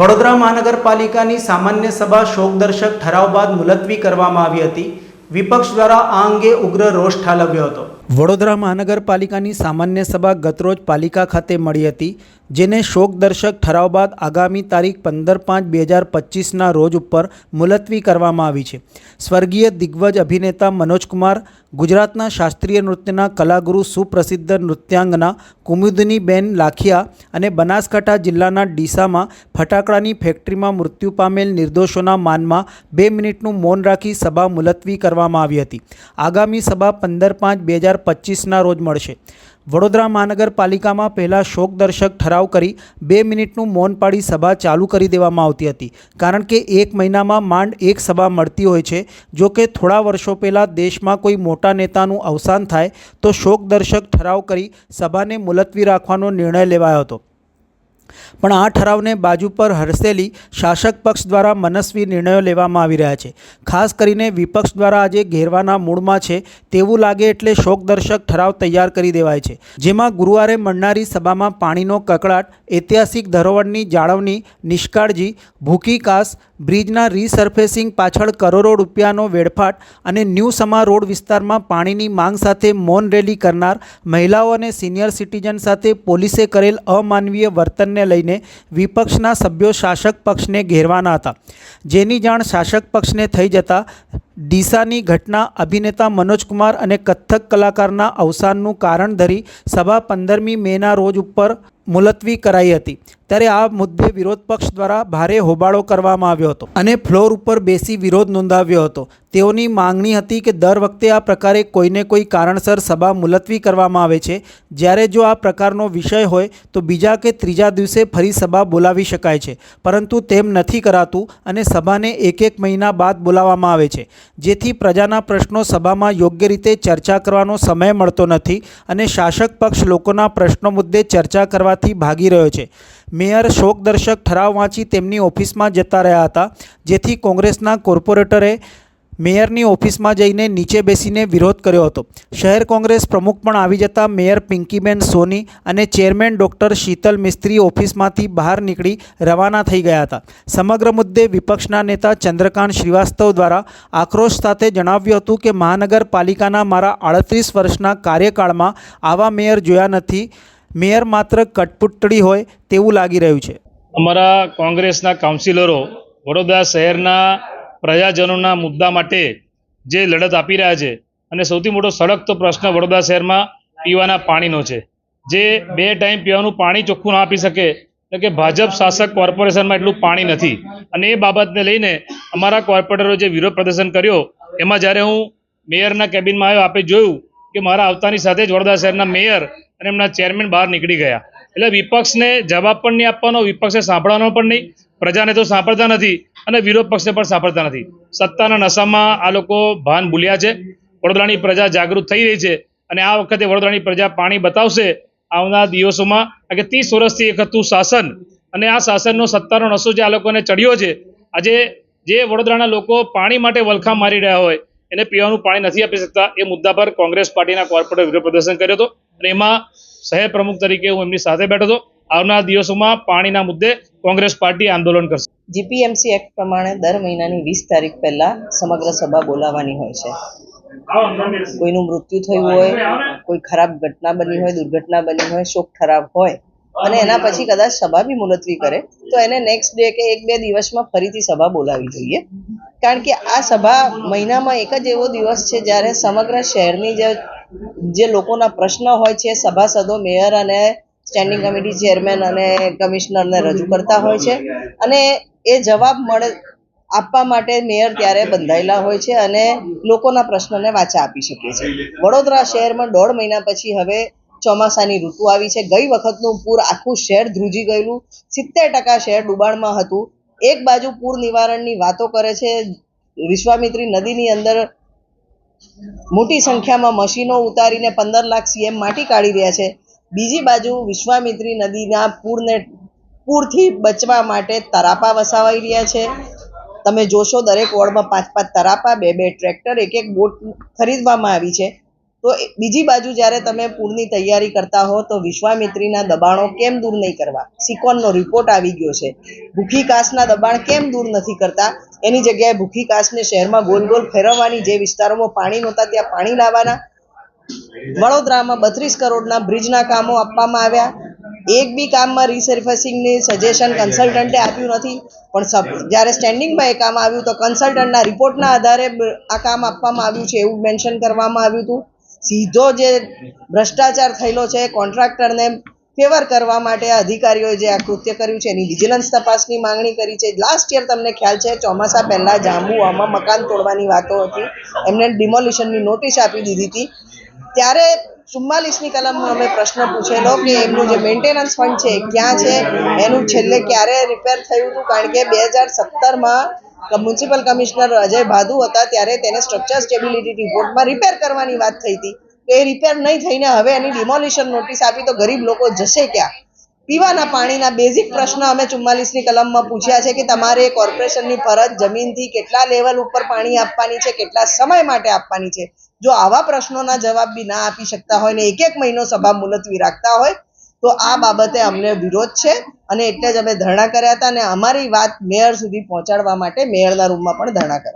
વડોદરા મહાનગરપાલિકાની સામાન્ય સભા શોકદર્શક ઠરાવ બાદ મુલતવી કરવામાં આવી હતી. વિપક્ષ દ્વારા આ અંગે ઉગ્ર રોષ ઠાલવ્યો હતો. વડોદરા મહાનગરપાલિકાની સામાન્ય સભા ગતરોજ પાલિકા ખાતે મળી હતી, જેને શોકદર્શક ઠરાવ બાદ આગામી તારીખ પંદર પાંચ બે હજાર પચીસના રોજ ઉપર મુલતવી કરવામાં આવી છે. સ્વર્ગીય દિગ્ગજ અભિનેતા મનોજકુમાર ગુજરાતના શાસ્ત્રીય નૃત્યના કલાગુરુ સુપ્રસિદ્ધ નૃત્યાંગના કુમુદનીબેન લાખિયા અને બનાસકાંઠા જિલ્લાના ડીસામાં ફટાકડાની ફેક્ટરીમાં મૃત્યુ પામેલ નિર્દોષોના માનમાં બે મિનિટનું મૌન રાખી સભા મુલતવી કરવામાં આવી હતી. આગામી સભા પંદર પાંચ બે હજાર પચીસના રોજ મળશે. વડોદરા મહાનગરપાલિકામાં પહેલાં શોકદર્શક ઠરાવ કરી બે મિનિટનું મૌન પાડી સભા ચાલુ કરી દેવામાં આવતી હતી. કારણ કે એક મહિનામાં માંડ એક સભા મળતી હોય છે. જો કે થોડા વર્ષો પહેલાં દેશમાં કોઈ મોટા નેતાનું અવસાન થાય તો શોકદર્શક ઠરાવ કરી સભાને મુલતવી રાખવાનો નિર્ણય લેવાયો હતો. પણ આ ઠરાવને બાજુ પર હરસેલી શાસક પક્ષ દ્વારા મનસ્વી નિર્ણયો લેવામાં આવી રહ્યા છે. ખાસ કરીને વિપક્ષ દ્વારા આજે ઘેરવાના મૂડમાં છે તેવું લાગે એટલે શોકદર્શક ઠરાવ તૈયાર કરી દેવાય છે. જેમાં ગુરુવારે મળનારી સભામાં પાણીનો કકળાટ, ઐતિહાસિક ધરોહરની જાળવણી, નિષ્કાળજી ભૂકી કાસ, બ્રિજના રીસર્ફેસિંગ પાછળ કરોડો રૂપિયાનો વેડફાટ અને ન્યૂ સમા રોડ વિસ્તારમાં પાણીની માંગ સાથે મૌન રેલી કરનાર મહિલાઓ અને સિનિયર સિટીઝન સાથે પોલીસે કરેલ અમાનવીય વર્તનને લઈને વિપક્ષના સભ્યો શાસક પક્ષને ઘેરવાના હતા. જેની જાણ શાસક પક્ષને થઈ જતાં ડીસાની ઘટના અભિનેતા મનોજકુમાર અને કથક કલાકારના અવસાનનું કારણ ધરી સભા પંદરમી મેના રોજ ઉપર મુલતવી કરાઈ હતી. ત્યારે આ મુદ્દે વિરોધ પક્ષ દ્વારા ભારે હોબાળો કરવામાં આવ્યો હતો અને ફ્લોર ઉપર બેસી વિરોધ નોંધાવ્યો હતો. તેઓની માંગણી હતી કે દર વખતે આ પ્રકારે કોઈને કોઈ કારણસર સભા મુલતવી કરવામાં આવે છે. જ્યારે જો આ પ્રકારનો વિષય હોય, તો બીજા કે ત્રીજા દિવસે ફરી સભા બોલાવી શકાય છે. પરંતુ તેમ નથી કરાતું અને સભાને એક એક મહિના બાદ બોલાવવામાં આવે છે. જેથી પ્રજાના પ્રશ્નો સભામાં યોગ્ય રીતે ચર્ચા કરવાનો સમય મળતો નથી અને શાસક પક્ષ લોકોના પ્રશ્નો મુદ્દે ચર્ચા કરવાથી ભાગી રહ્યો છે. મેયર શોકદર્શક ઠરાવ વાંચી તેમની ઓફિસમાં જતા રહ્યા હતા, જેથી કોંગ્રેસના કોર્પોરેટરે મેયરની ઓફિસમાં જઈને નીચે બેસીને વિરોધ કર્યો હતો. શહેર કોંગ્રેસ પ્રમુખ પણ આવી જતા મેયર પિંકીબેન સોની અને ચેરમેન ડૉક્ટર શીતલ મિસ્ત્રી ઓફિસમાંથી બહાર નીકળી રવાના થઈ ગયા હતા. સમગ્ર મુદ્દે વિપક્ષના નેતા ચંદ્રકાંત શ્રીવાસ્તવ દ્વારા આક્રોશ સાથે જણાવ્યું હતું કે મહાનગરપાલિકાના મારા આડત્રીસ વર્ષના કાર્યકાળમાં આવા મેયર જોયા નથી. મેયર માત્ર કટપુતળી હોય તેવું લાગી રહ્યું છે. અમારા કોંગ્રેસના કાઉન્સિલરો વડોદરા શહેરના પ્રજાજનોના મુદ્દા માટે જે લડત આપી રહ્યા છે. અને સૌથી મોટો સળગતો પ્રશ્ન વડોદરા શહેરમાં પીવાના પાણીનો છે. જે બે ટાઈમ પીવાનું પાણી ચોખ્ખું ના આપી શકે એટલે કે ભાજપ શાસક કોર્પોરેશનમાં એટલું પાણી નથી. અને એ બાબતને લઈને અમારા કોર્પોરેટરો જે વિરોધ પ્રદર્શન કર્યો, એમાં જ્યારે હું મેયરના કેબિનમાં આવ્યો, આપે જોયું કે મારા આવતાની સાથે જ વડોદરા શહેરના મેયર અને એમના ચેરમેન બહાર નીકળી ગયા. એટલે વિપક્ષને જવાબ પણ નહીં આપવાનો, વિપક્ષે સાંભળવાનો પણ નહીં પ્રજાને તો સાંભળતા નથી અને વિરોધ પક્ષને પણ સાંભળતા નથી. સત્તાના નશામાં આ લોકો ભાન ભૂલ્યા છે. વડોદરાની પ્રજા જાગૃત થઈ રહી છે અને આ વખતે વડોદરાની પ્રજા પાણી બતાવશે આવનાર દિવસોમાં. કારણ કે ત્રીસ વર્ષથી એક હતું શાસન અને આ શાસનનો સત્તાનો નશો જે આ લોકોને ચડ્યો છે, આજે જે વડોદરાના લોકો પાણી માટે વલખા મારી રહ્યા હોય, એને પીવાનું પાણી નથી આપી શકતા, એ મુદ્દા પર કોંગ્રેસ પાર્ટીના કોર્પોરેટ વિરોધ પ્રદર્શન કર્યો હતો અને એમાં શહેર પ્રમુખ તરીકે હું એમની સાથે બેઠો હતો. આવનાર દિવસોમાં પાણીના મુદ્દે કોંગ્રેસ પાર્ટી આંદોલન કરશે. જીપીએમસી એક્ટ પ્રમાણે દર મહિનાની વીસ તારીખ પહેલા સમગ્ર સભા બોલાવવાની હોય છે. કોઈનું મૃત્યુ થયું હોય, કોઈ ખરાબ ઘટના બની હોય, દુર્ઘટના બની હોય, શોક ખરાબ હોય, અને એના પછી કદાચ સભા બી મુલતવી કરે, તો એને નેક્સ્ટ ડે કે એક બે દિવસમાં ફરીથી સભા બોલાવી જોઈએ. કારણ કે આ સભા મહિનામાં એક જ એવો દિવસ છે જ્યારે સમગ્ર શહેરની જે જે લોકોના પ્રશ્ન હોય છે, સભાસદો, મેયર અને સ્ટેન્ડિંગ કમિટી ચેરમેન અને કમિશનરને રજૂ કરતા હોય છે. અને એ જવાબ મળે, આપવા માટે મેયર ત્યારે બંધાયેલા હોય છે અને લોકોના પ્રશ્નને વાચા આપી શકે છે. વડોદરા શહેરમાં દોઢ મહિના પછી હવે ચોમાસાની ઋતુ આવી છે. ગઈ વખતનું પૂર આખું શહેર ધ્રુજી ગયેલું. સિત્તેર ટકા શહેર ડુબાણમાં હતું. એક બાજુ પૂર નિવારણની વાતો કરે છે. વિશ્વામિત્રી નદીની અંદર મોટી સંખ્યામાં મશીનો ઉતારીને પંદર લાખ સીએમ માટી કાઢી રહ્યા છે. બીજી બાજુ વિશ્વામિત્રી નદીના પૂરને પૂરથી બચવા માટે તરાપા વસાવાઈ રહ્યા છે. તમે જોશો દરેક વોર્ડમાં પાંચ પાંચ તરાપા, બે બે ટ્રેક્ટર, એક એક બોટ ખરીદવામાં આવી છે. તો બીજી બાજુ જ્યારે તમે પૂરની તૈયારી કરતા હો તો વિશ્વામિત્રીના દબાણો કેમ દૂર નહીં કરવા? સિકોનનો રિપોર્ટ આવી ગયો છે. ભૂખી કાસના દબાણ કેમ દૂર નથી કરતા? એની જગ્યાએ ભૂખી કાસને શહેરમાં ગોલ ગોલ ફેરવવાની જે વિસ્તારોમાં પાણી નહોતા ત્યાં પાણી લાવવાના વડોદરામાં બત્રીસ કરોડના બ્રિજના કામો આપવામાં આવ્યા. એક બી કામમાં રિસર્ફેસિંગની સજેશન કન્સલ્ટન્ટે આપ્યું નથી. પણ જ્યારે સ્ટેન્ડિંગમાં એ કામ આવ્યું તો કન્સલ્ટન્ટના રિપોર્ટના આધારે આ કામ આપવામાં આવ્યું છે એવું મેન્શન કરવામાં આવ્યું હતું. સીધો જે ભ્રષ્ટાચાર થયેલો છે કોન્ટ્રાક્ટરને ફેવર કરવા માટે અધિકારીઓએ જે આ કૃત્ય કર્યું છે, એની વિજિલન્સ તપાસની માંગણી કરી છે. લાસ્ટ યર તમને ખ્યાલ છે, ચોમાસા પહેલા જાંબુઆમાં મકાન તોડવાની વાતો હતી. એમને ડિમોલિશનની નોટિસ આપી દીધી હતી. ત્યારે ચુમ્માલીસની કલમમાં અમે પ્રશ્ન પૂછેલો કે એમનું જે મેન્ટેનન્સ ફંડ છે ક્યાં છે? એનું છેલ્લે ક્યારે રિપેર થયું હતું? કારણ કે બે હજાર સત્તરમાં મ્યુનિસિપલ કમિશનર અજય ભાદુ હતા ત્યારે તેને સ્ટ્રક્ચર સ્ટેબિલિટી રિપોર્ટમાં રિપેર કરવાની વાત થઈ હતી. તો એ રિપેર નહીં થઈને હવે એની ડિમોલિશન નોટિસ આપી તો ગરીબ લોકો જશે ક્યાં? પીવાના પાણીના બેઝિક પ્રશ્ન અમે ચુમ્માલીસની કલમમાં પૂછ્યા છે કે તમારે કોર્પોરેશનની ફરજ જમીનથી કેટલા લેવલ ઉપર પાણી આપવાની છે? કેટલા સમય માટે આપવાની છે? જો આવા પ્રશ્નોના જવાબ બી ના આપી શકતા હોય ને એક એક મહિનો સભા મુલતવી રાખતા હોય, તો આ બાબતે અમને વિરોધ છે અને એટલે જ અમે ધરણા કર્યા હતા અને અમારી વાત મેયર સુધી પહોંચાડવા માટે મેયરના રૂમમાં પણ ધરણા કર્યા